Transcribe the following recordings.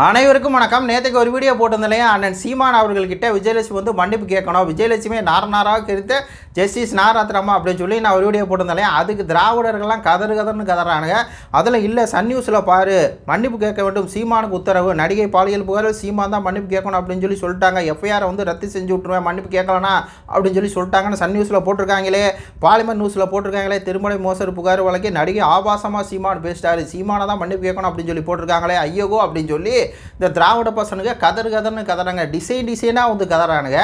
அனைவருக்கும் வணக்கம். நேற்றுக்கு ஒரு வீடியோ போட்டிருந்தலையும் அண்ணன் சீமான் அவர்கள்கிட்ட விஜயலட்சுமி வந்து மன்னிப்பு கேட்கணும். விஜயலட்சுமி நார நாராக கிருத்த ஜஸ்டிஸ் நாராத்திரமா அப்படின்னு சொல்லி நான் ஒரு வீடியோ போட்டிருந்தலையும் அதுக்கு திராவிடர்கள்லாம் கதறு கதர்னு கதறானுங்க. அதில் இல்லை சன் நியூஸில் பாரு மன்னிப்பு கேட்க வேண்டும் சீமானுக்கு உத்தரவு நடிகை பாலியல் புகாரில் சீமான் தான் மன்னிப்பு கேட்கணும் அப்படின்னு சொல்லி சொல்லிட்டாங்க. எஃப்ஐஆரை வந்து ரத்து செஞ்சு விட்ருவேன் மன்னிப்பு கேட்கலனா அப்படின்னு சொல்லி சொல்லிட்டாங்கன்னு சன் நியூஸில் போட்டிருக்காங்களே பாலிமர் நியூஸில் போட்டிருக்காங்களே திருமலை மோசடி புகார் வழக்கே நடிகை ஆபாசமாக சீமான் பேசிட்டாரு. சீமானை தான் மன்னிப்பு கேட்கணும் அப்படின்னு சொல்லி போட்டிருக்காங்களே ஐயோகோ அப்படின்னு சொல்லி இந்த திராவிட பசனுங்க கதறு கதர்னு கதறாங்க. டிசைன் டிசைனாக வந்து கதறானுங்க.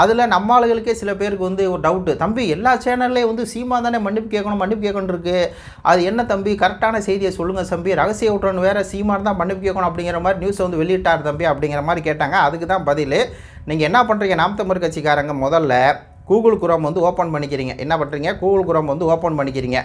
அதில் நம்ம ஆளுகளுக்கே சில பேருக்கு வந்து ஒரு டவுட்டு தம்பி எல்லா சேனல்லையும் வந்து சீமா தானே மன்னிப்பு கேட்கணும் மன்னிப்பு கேட்கணும் இருக்குது அது என்ன தம்பி? கரெக்டான செய்தியை சொல்லுங்கள் தம்பி. ரகசிய விட்றன்னு வேறு சீமான் தான் மன்னிப்பு கேட்கணும் அப்படிங்கிற மாதிரி நியூஸை வந்து வெளியிட்டார் தம்பி அப்படிங்கிற மாதிரி கேட்டாங்க. அதுக்கு தான் பதில். நீங்கள் என்ன பண்ணுறீங்க நாம் தமிழ் கட்சிக்காரங்க முதல்ல கூகுள் குரோம் வந்து ஓப்பன் பண்ணிக்கிறீங்க. என்ன பண்ணுறீங்க கூகுள் குரோம் வந்து ஓப்பன் பண்ணிக்கிறீங்க.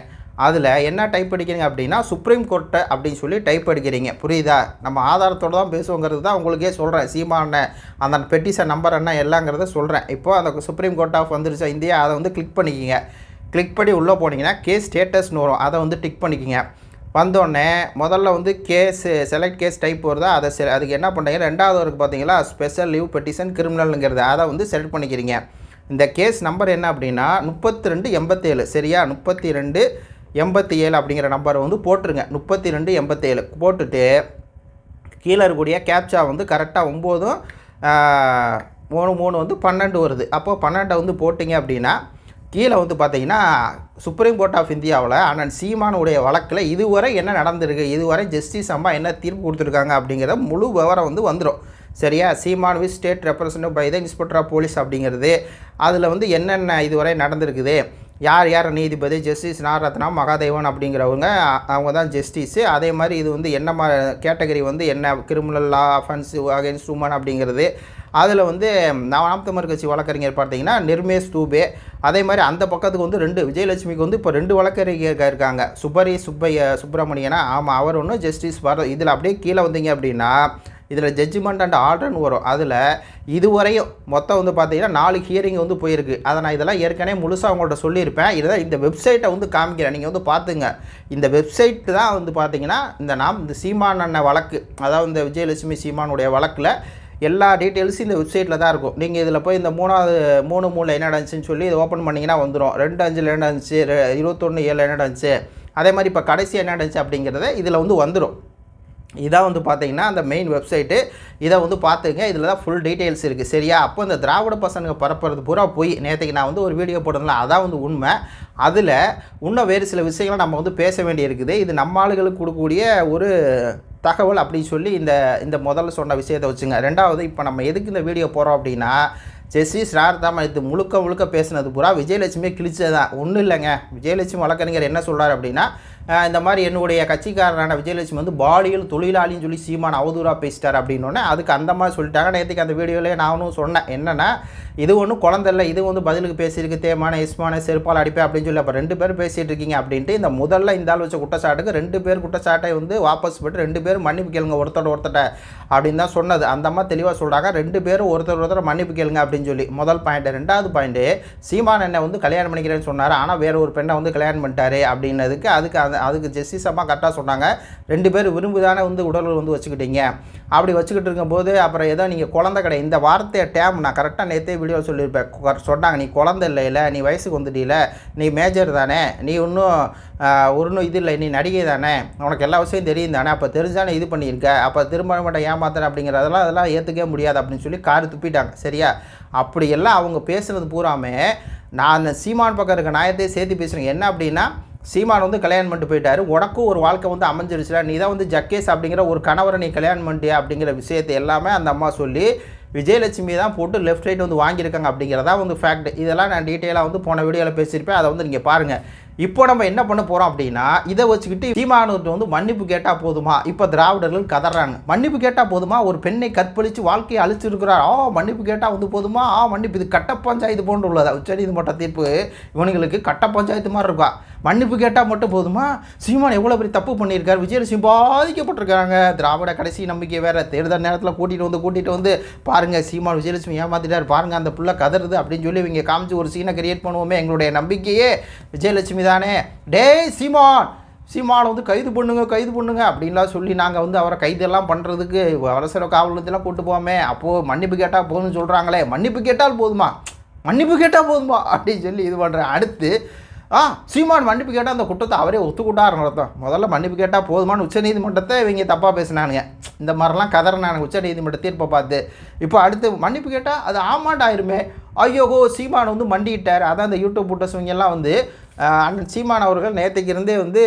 அதில் என்ன டைப் அடிக்கிறீங்க அப்படின்னா சுப்ரீம் கோர்ட்டை அப்படின்னு சொல்லி டைப் அடிக்கிறீங்க. புரியுதா? நம்ம ஆதாரத்தோடு தான் பேசுவோங்கிறது தான் உங்களுக்கே சொல்கிறேன் சீமான அந்த பெட்டிஷன் நம்பர் என்ன எல்லாங்கிறத சொல்கிறேன் இப்போ அந்த சுப்ரீம் கோர்ட் ஆஃப் வந்துருச்சா இந்தியா அதை வந்து கிளிக் பண்ணிக்கிங்க. கிளிக் பண்ணி உள்ளே போனீங்கன்னா கேஸ் ஸ்டேட்டஸ்னு வரும். அதை வந்து டிக் பண்ணிக்கிங்க. வந்தோடனே முதல்ல வந்து கேஸ் செலக்ட் கேஸ் டைப் வருதா? அதை செ அதுக்கு என்ன பண்ணுறீங்க ரெண்டாவது வரைக்கும் பார்த்தீங்களா? ஸ்பெஷல் லீவ் பெட்டிஷன் கிரிமினலுங்கிறது அதை வந்து செலக்ட் பண்ணிக்கிறீங்க. இந்த கேஸ் நம்பர் என்ன அப்படின்னா முப்பத்தி ரெண்டு எண்பத்தேழு சரியா? முப்பத்தி ரெண்டு எண்பத்தி ஏழு அப்படிங்கிற நம்பரை வந்து போட்டுருங்க. முப்பத்தி ரெண்டு எண்பத்தேழு போட்டுட்டு கீழே இருக்கக்கூடிய கேப்சா வந்து கரெக்டாக ஒம்போதும் மூணு மூணு வந்து பன்னெண்டு வருது. அப்போது பன்னெண்டை வந்து போட்டிங்க அப்படின்னா கீழே வந்து பார்த்தீங்கன்னா சுப்ரீம் கோர்ட் ஆஃப் இந்தியாவில் அண்ணன் சீமானுடைய வழக்கில் இதுவரை என்ன நடந்திருக்கு இதுவரை ஜஸ்டிஸ் அம்மா என்ன தீர்ப்பு கொடுத்துருக்காங்க அப்படிங்கிற முழு விவரம் வந்து வந்துடும் சரியா? Seeman v state represent by the inspector of police அப்படிங்கிறது அதில் வந்து என்னென்ன இதுவரை நடந்திருக்குது யார் யார் நீதிபதி ஜஸ்டிஸ் நாரத்னா மகாதேவன் அப்படிங்கிறவங்க அவங்க தான் ஜஸ்டிஸு அதே மாதிரி இது வந்து என்ன மா கேட்டகரி வந்து என்ன? Criminal law offence against woman அப்படிங்கிறது. அதில் வந்து நாம் தமிழ் கட்சி வழக்கறிஞர் பார்த்தீங்கன்னா நிர்மேஷ் தூபே. அதே மாதிரி அந்த பக்கத்துக்கு வந்து ரெண்டு விஜயலட்சுமிக்கு வந்து இப்போ ரெண்டு வழக்கறிஞர் இருக்காங்க. சுப்பரி சுப்பைய சுப்பிரமணியனா? ஆமாம் அவர் ஒன்று ஜஸ்டிஸ் வர இதில் அப்படியே கீழே வந்தீங்க அப்படின்னா இதில் ஜட்ஜ்மெண்ட் அண்ட் ஆர்டர்னு வரும். அதில் இதுவரையும் மொத்தம் வந்து பார்த்தீங்கன்னா நாலு ஹியரிங் வந்து போயிருக்கு. அதை நான் இதெல்லாம் ஏற்கனவே முழுசாக அவங்கள்ட்ட சொல்லியிருப்பேன். இதை இந்த வெப்சைட்டை வந்து காமிக்கிறேன். நீங்கள் வந்து பார்த்துங்க. இந்த வெப்சைட்டு தான் வந்து பார்த்தீங்கன்னா இந்த நாம் இந்த சீமான் அண்ணன் வழக்கு அதாவது இந்த விஜயலட்சுமி சீமானுடைய வழக்கில் எல்லா டீட்டெயில்ஸும் இந்த வெப்சைட்டில் தான் இருக்கும். நீங்கள் இதில் போய் இந்த மூணாவது மூணு மூணில் என்ன நடந்துச்சுன்னு சொல்லி இதை ஓப்பன் பண்ணிங்கன்னா வந்துடும் ரெண்டு அஞ்சில் என்ன நடந்துச்சு? ரெ- இருபத்தொன்று ஏழு என்ன நடந்துச்சு? அதே மாதிரி இப்போ கடைசி என்ன நடந்துச்சு அப்படிங்கிறத இதில் வந்து வந்துடும் இதான் வந்து பார்த்தீங்கன்னா அந்த மெயின் வெப்சைட்டு இதை வந்து பார்த்துங்க இதில் தான் ஃபுல் டீட்டெயில்ஸ் இருக்குது சரியா? அப்போ இந்த திராவிட பசங்க பரப்புறது பூரா போய். நேற்றுக்கு நான் வந்து ஒரு வீடியோ போட்டிருந்தேன் அதான் வந்து உண்மை. அதில் இன்னும் வேறு சில விஷயங்களை நம்ம வந்து பேச வேண்டியிருக்குது. இது நம்ம ஆளுகளுக்கு கொடுக்கக்கூடிய ஒரு தகவல் அப்படின்னு சொல்லி இந்த இந்த முதல்ல சொன்ன விஷயத்தை வச்சுங்க. ரெண்டாவது இப்போ நம்ம எதுக்கு இந்த வீடியோ போகிறோம் அப்படின்னா ஜெஸ்ஸி ஸ்ரார்தாம இது முழுக்க முழுக்க பேசினது பூரா கிழிச்சது கிழிச்சதான் ஒன்றும் இல்லைங்க. விஜயலட்சுமி வழக்கறிஞர் என்ன சொல்கிறார் அப்படின்னா இந்த மாதிரி என்னுடைய கட்சிக்காரரான விஜயலட்சுமி வந்து பாலியல் தொழிலாளின்னு சொல்லி சீமான் அவதூறாக பேசிட்டார் அப்படின்னோடனே அதுக்கு அந்த மாதிரி சொல்லிட்டாங்க. நேற்றுக்கு அந்த வீடியோவில் நானும் சொன்னேன். என்னென்னா இது ஒன்றும் குழந்தை இல்லை இது வந்து பதிலுக்கு பேசியிருக்கு தேமான இஸ்மான செருப்பால் அடிப்பேன் அப்படின்னு சொல்லி அப்போ ரெண்டு பேரும் பேசிகிட்டு இருக்கீங்க அப்படின்ட்டு இந்த முதல்ல இந்த ஆள் வச்ச குற்றச்சாட்டுக்கு ரெண்டு பேர் குற்றச்சாட்டை வந்து வாபஸ் போட்டு ரெண்டு பேரும் மன்னிப்பு கேளுங்க ஒருத்தர் ஒருத்தட்ட அப்படின்னு தான் சொன்னது. அந்த அம்மா தெளிவாக சொல்கிறாங்க ரெண்டு பேரும் ஒருத்தர் ஒருத்தர் மன்னிப்பு கேளுங்க அப்படின்னு சொல்லி. முதல் பாயிண்ட் ரெண்டாவது பாயிண்ட்டு சீமான் என்னை வந்து கல்யாணம் பண்ணிக்கிறேன்னு சொன்னார் ஆனால் வேற ஒரு பெண்ணை வந்து கல்யாணம் பண்ணிட்டாரு அப்படின்னதுக்கு அதுக்கு அந்த அதுக்கு ஜெஸ்டிஸ் அம்மா கரெக்டாக சொன்னாங்க. ரெண்டு பேர் விரும்பி தானே வந்து உடல் வந்து வச்சுக்கிட்டீங்க. அப்படி வச்சுக்கிட்டு இருக்கும்போது அப்புறம் ஏதோ நீங்கள் குழந்தை கடை இந்த வார்த்தையை டேம் நான் கரெக்டாக நேற்றே வீடியோ சொல்லியிருப்பேன். சொன்னாங்க நீ குழந்தை இல்லையில நீ வயசுக்கு வந்துட்டீல நீ மேஜர் தானே. நீ இன்னும் ஒன்றும் இது இல்லை. நீ நடிகை தானே. உனக்கு எல்லா விஷயம் தெரியும் தானே. அப்போ தெரிஞ்சானே இது பண்ணியிருக்க. அப்போ திரும்ப மட்டும் ஏமாத்துறேன் அப்படிங்கிறதெல்லாம் அதெல்லாம் ஏற்றுக்கவே முடியாது அப்படின்னு சொல்லி கார் துப்பிட்டாங்க. சரியா? அப்படியெல்லாம் அவங்க பேசுனது பூராமே நான் அந்த சீமான் பக்கம் இருக்க நாயத்தையே சேர்த்து பேசுகிறேன் என்ன அப்படின்னா சீமான் வந்து கல்யாணம் பண்ணிட்டு போயிட்டாரு. உனக்கும் ஒரு வாழ்க்கை வந்து அமைஞ்சிருச்சுல. நீ தான் வந்து ஜக்கேஸ் அப்படிங்கிற ஒரு கணவரை நீ கல்யாணம் பண்ணிட்டியா அப்படிங்கிற விஷயத்தை எல்லாமே அந்த அம்மா சொல்லி விஜயலட்சுமி தான் போட்டு லெஃப்ட் ரைட் வந்து வாங்கியிருக்காங்க அப்படிங்கிறதா வந்து ஃபேக்ட் இதெல்லாம் நான் டீட்டெயிலாக வந்து போன வீடியோவில் பேசியிருப்பேன். அதை வந்து நீங்கள் பாருங்கள் இப்போ நம்ம என்ன பண்ண போகிறோம் அப்படின்னா இதை வச்சுக்கிட்டு சீமானூர்கிட்ட வந்து மன்னிப்பு கேட்டால் போதுமா? இப்போ திராவிடர்கள் கதறாங்க. மன்னிப்பு கேட்டால் போதுமா? ஒரு பெண்ணை கற்பழித்து வாழ்க்கையை அழிச்சிருக்கிறார். ஆ மன்னிப்பு கேட்டால் வந்து போதுமா? ஆ மன்னிப்பு. இது கட்ட பஞ்சாயத்து போன்று உள்ளதா? உச்சநீதிமன்ற தீர்ப்பு இவனுங்களுக்கு கட்ட பஞ்சாயத்து மாதிரி இருக்கா? மன்னிப்பு கேட்டால் மட்டும் போதுமா? சீமான் எவ்வளோ பெரிய தப்பு பண்ணியிருக்காரு? விஜயலட்சுமி பாதிக்கப்பட்டிருக்காங்க திராவிட கடைசி நம்பிக்கை வேற. தேர்தல் நேரத்தில் கூட்டிகிட்டு வந்து கூட்டிகிட்டு வந்து பாருங்க சீமான் விஜயலட்சுமி ஏமாத்திட்டார். பாருங்க அந்த புள்ள கதறுது அப்படின்னு சொல்லி இவங்க காமிச்சு ஒரு சீனை கிரியேட் பண்ணுவோமே எங்களுடைய நம்பிக்கையே. விஜயலட்சுமி தானே டேய் சீமான். சீமானை வந்து கைது பண்ணுங்க கைது பண்ணுங்க அப்படின்லாம் சொல்லி நாங்கள் வந்து அவரை கைதெல்லாம் பண்ணுறதுக்கு அவசர காவலத்தெல்லாம் கூட்டு போவோமே. அப்போது மன்னிப்பு கேட்டால் போதும்னு சொல்கிறாங்களே மன்னிப்பு கேட்டால் போதுமா? மன்னிப்பு கேட்டால் போதுமா? அப்படின்னு சொல்லி இது பண்ணுறேன் அடுத்து ஆ சீமான் மன்னிப்பு கேட்டால் அந்த குற்றத்தை அவரே ஒத்துக்கிட்டாரு நடத்தும் முதல்ல மன்னிப்பு கேட்டால் போதுமான்னு உச்சநீதிமன்றத்தை இவங்க தப்பாக பேசினானுங்க. இந்த மாதிரிலாம் கதறினானுங்க உச்சநீதிமன்ற தீர்ப்பை பார்த்து. இப்போ அடுத்து மன்னிப்பு கேட்டால் அது ஆமாண்டாயிருமே. ஐயோகோ சீமான் வந்து மண்டிட்டார். அதான் அந்த யூடியூப் புட்டஸ் இவங்கெல்லாம் வந்து அண்ணன் சீமான் அவர்கள் நேற்றுக்கு இருந்தே வந்து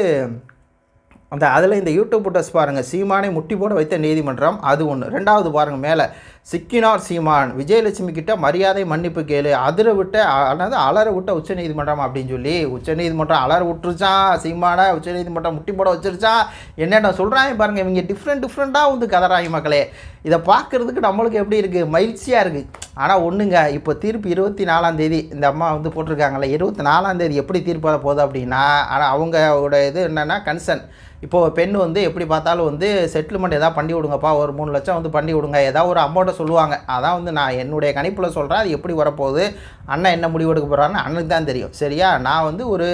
அந்த அதில் இந்த யூடியூப் புட்டஸ் பாருங்கள் சீமானை முட்டி போட வைத்த நீதிமன்றம் அது ஒன்று ரெண்டாவது பாருங்கள் மேலே. சிக்கினார் சீமான் விஜயலட்சுமி கிட்ட மரியாதை மன்னிப்பு கேளு அதிர விட்ட அதாவது அலற விட்ட உச்சநீதிமன்றம் அப்படின்னு சொல்லி உச்சநீதிமன்றம் அலற விட்டுருச்சான் சீமானை உச்சநீதிமன்றம் முட்டி போட வச்சிருச்சான் என்னென்ன சொல்கிறாங்க பாருங்கள் இவங்க டிஃப்ரெண்ட் டிஃப்ரெண்ட்டாக வந்து கதறாங்க மக்களே. இதை பார்க்குறதுக்கு நம்மளுக்கு எப்படி இருக்குது மகிழ்ச்சியாக இருக்குது ஆனால் ஒன்றுங்க இப்போ தீர்ப்பு இருபத்தி நாலாம் தேதி இந்த அம்மா வந்து போட்டிருக்காங்களே இருபத்தி நாலாம் தேதி எப்படி தீர்ப்பு வர போகுது அப்படின்னா ஆனால் அவங்களோட இது என்னென்னா கன்சர்ன் இப்போது பெண் வந்து எப்படி பார்த்தாலும் வந்து செட்டில்மெண்ட் எதாவது பண்ணி விடுங்கப்பா ஒரு மூணு லட்சம் வந்து பண்ணி விடுங்க ஏதாவது ஒரு அமௌண்ட்டை சொல்லுவாங்க. அதான் வந்து நான் என்னுடைய கணிப்பில் சொல்கிறேன் அது எப்படி வரப்போகுது அண்ணன் என்ன முடிவு எடுக்க போகிறான்னு அண்ணனுக்கு தான் தெரியும். சரியா? நான் வந்து ஒரு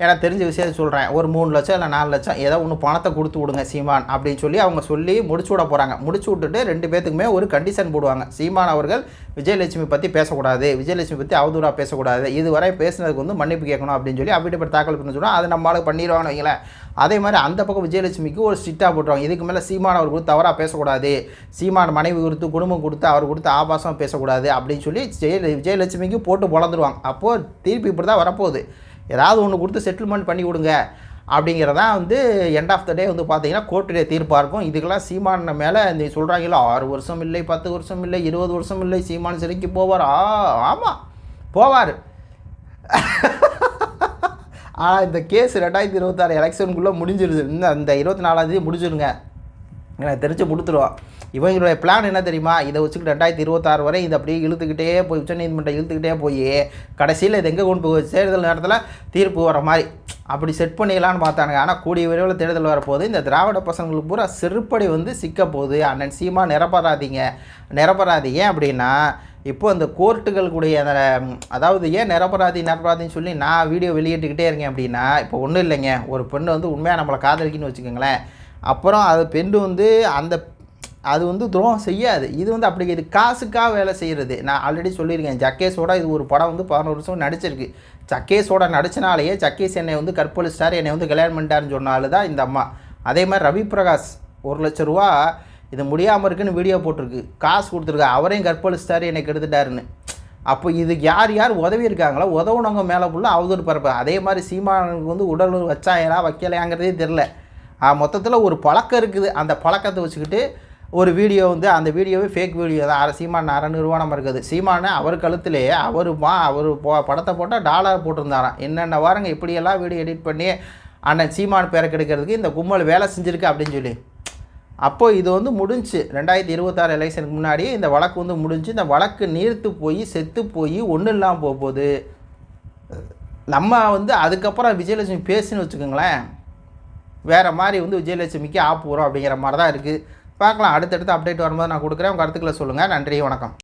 எனக்கு தெரிஞ்ச விஷயத்தை சொல்கிறேன் ஒரு மூணு லட்சம் இல்லை நாலு லட்சம் ஏதோ ஒன்று பணத்தை கொடுத்து விடுங்க சீமான் அப்படின்னு சொல்லி அவங்க சொல்லி முடிச்சு விட போகிறாங்க முடிச்சு விட்டுட்டு ரெண்டு பேத்துக்குமே ஒரு கண்டிஷன் போடுவாங்க. சீமான் அவர்கள் விஜயலட்சுமி பற்றி பேசக்கூடாது விஜயலட்சுமி பற்றி அவதூறாக பேசக்கூடாது இதுவரை பேசினதுக்கு வந்து மன்னிப்பு கேட்கணும் அப்படின்னு சொல்லி அப்படி தாக்கல் பண்ண சொன்னால் அது நம்மளால் பண்ணிடுவாங்கன்னு வைங்களேன். அதே மாதிரி அந்த பக்கம் விஜயலட்சுமிக்கு ஒரு ஸ்ட்ரிக்டாக போட்டுருவாங்க. இதுக்கு மேலே சீமான் அவர் கொடுத்து தவறாக பேசக்கூடாது. சீமான் மனைவி கொடுத்து குடும்பம் கொடுத்து அவர் கொடுத்து ஆபாசம் பேசக்கூடாது அப்படின்னு சொல்லி ஜெய விஜயலட்சுமிக்கு போட்டு பொழந்துருவாங்க அப்போது திருப்பி இப்படி தான் வரப்போகுது. ஏதாவது ஒன்று கொடுத்து செட்டில்மெண்ட் பண்ணி விடுங்க அப்படிங்கிறதான் வந்து எண்ட் ஆஃப் த டே வந்து பார்த்தீங்கன்னா கோர்ட்டுடைய தீர்ப்பாக இருக்கும். இதுக்கெல்லாம் சீமான மேலே இந்த சொல்கிறாங்களோ ஆறு வருஷம் இல்லை பத்து வருஷம் இல்லை இருபது வருஷம் இல்லை சீமான் சிறைக்கு போவார்? ஆ ஆமாம் போவார். ஆனால் இந்த கேஸ் ரெண்டாயிரத்தி இருபத்தாறு எலெக்ஷனுக்குள்ளே முடிஞ்சிருது. இந்த அந்த இருபத்தி நாலாந்தேதி முடிஞ்சிருங்க. எனக்கு தெரிஞ்சு கொடுத்துருவோம் இவங்களுடைய பிளான் என்ன தெரியுமா? இதை வச்சுக்கிட்டு ரெண்டாயிரத்தி இருபத்தாறு வரை இதை அப்படியே இழுத்துக்கிட்டே போய் உச்சநீதிமன்றம் இழுத்துக்கிட்டே போய் கடைசியில் இது எங்கே கொண்டு போய் தேர்தல் நேரத்தில் தீர்ப்பு வர மாதிரி. அப்படி செட் பண்ணிடலான்னு பார்த்தானுங்க. ஆனால் கூடிய விரைவில் தேர்தல் வரப்போகுது. இந்த திராவிட பசங்களுக்கு பூரா செருப்படி வந்து சிக்க போகுது. அண்ணன் சீமா நிரப்பறாதீங்க நிரப்பறாதீங்க அப்படின்னா இப்போ அந்த கோர்ட்டுகளுடைய அந்த அதாவது ஏன் நிரபராதி நிரபராதின்னு சொல்லி நான் வீடியோ வெளியிட்டுக்கிட்டே இருக்கேன் அப்படின்னா இப்போ ஒன்றும் இல்லைங்க. ஒரு பெண்ணு வந்து உண்மையாக நம்மளை காதலிக்குன்னு வச்சுக்கோங்களேன். அப்புறம் அது பெண்டு வந்து அந்த அது வந்து துரோகம் செய்யாது. இது வந்து அப்படி இது காசுக்காக வேலை செய்கிறது நான் ஆல்ரெடி சொல்லியிருக்கேன். ஜக்கேஸோட இது ஒரு படம் வந்து பதினோரு வருஷம் நடிச்சிருக்கு. ஜக்கேஸோட நடிச்சனாலேயே ஜக்கேஸ் என்னை வந்து கற்பழிச்சிட்டார் என்னை வந்து கல்யாணம் பண்ணிட்டாருன்னு சொன்னாலும் தான் இந்த அம்மா. அதே மாதிரி ரவி பிரகாஷ் ஒரு லட்ச ரூபா இது முடியாமல் இருக்குன்னு வீடியோ போட்டிருக்கு. காசு கொடுத்துருக்கு. அவரையும் கற்பழிச்சிட்டாரு என்னை கெடுத்துட்டாருன்னு. அப்போ இதுக்கு யார் யார் உதவி இருக்காங்களோ உதவுனவங்க மேலே ஃபுல்லாக அவதூறு பரப்பு. அதே மாதிரி சீமானுக்கு வந்து உடல் வச்சாங்களா வைக்கலையாங்கிறதே தெரில மொத்தத்தில் ஒரு பழக்கம் இருக்குது. அந்த பழக்கத்தை வச்சுக்கிட்டு ஒரு வீடியோ வந்து அந்த வீடியோவே ஃபேக் வீடியோ தான். அரை சீமான் அரை நிறுவனம் இருக்குது. சீமானு அவர் கழுத்திலே அவர் மா அவர் போ படத்தை போட்டால் டாலர் போட்டிருந்தாராம். என்னென்ன வாரங்க இப்படியெல்லாம் வீடியோ எடிட் பண்ணி அண்ணன் சீமான் பேரை கெடுக்கிறதுக்கு இந்த கும்பல் வேலை செஞ்சுருக்கு அப்படின்னு சொல்லி. அப்போது இது வந்து முடிஞ்சு. ரெண்டாயிரத்தி இருபத்தாறு எலெக்ஷனுக்கு முன்னாடி இந்த வழக்கு வந்து முடிஞ்சு இந்த வழக்கு நீர்த்து போய் செத்து போய் ஒன்றும் இல்லாமல் போக போகுது. நம்ம வந்து அதுக்கப்புறம் விஜயலட்சுமி பேசுன்னு வச்சுக்கோங்களேன். வேறு மாதிரி வந்து விஜயலட்சுமிக்கு ஆப் வரும் அப்படிங்கிற மாதிரி தான் இருக்குது பார்க்கலாம் அடுத்தடுத்து அப்டேட் வரும்போது நான் கொடுக்குறேன். உங்கள் கருத்துக்களை சொல்லுங்கள் நன்றி வணக்கம்.